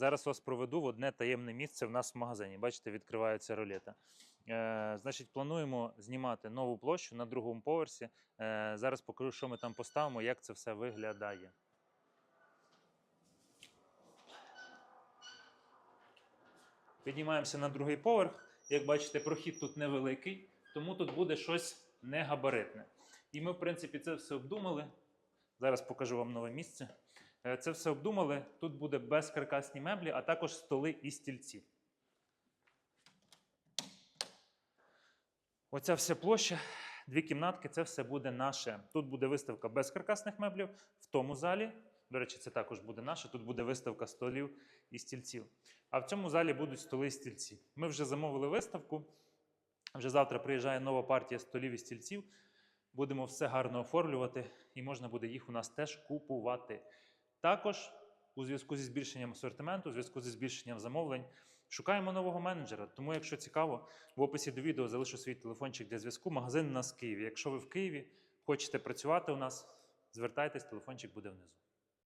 Зараз вас проведу в одне таємне місце в нас в магазині. Бачите, відкривається ролета. Е, значить, плануємо знімати нову площу на другому поверсі. Е, зараз покажу, що ми там поставимо, як це все виглядає. Піднімаємося на другий поверх. Як бачите, прохід тут невеликий, тому тут буде щось негабаритне. І ми, в принципі, це все обдумали. Зараз покажу вам нове місце. Е, Це все обдумали. Тут буде безкаркасні меблі, а також столи і стільці. Оця вся площа, дві кімнатки, це все буде наше. Тут буде виставка безкаркасних меблів в тому залі. До речі, це також буде наше. Тут буде виставка столів і стільців. А в цьому залі будуть столи і стільці. Ми вже замовили виставку. Вже завтра приїжджає нова партія столів і стільців. Будемо все гарно оформлювати, і можна буде їх у нас теж купувати. Також у зв'язку зі збільшенням асортименту, у зв'язку зі збільшенням замовлень, шукаємо нового менеджера. Тому, якщо цікаво, в описі до відео залишу свій телефончик для зв'язку. Магазин у нас в Києві. Якщо ви в Києві хочете працювати у нас, звертайтесь, телефончик буде внизу.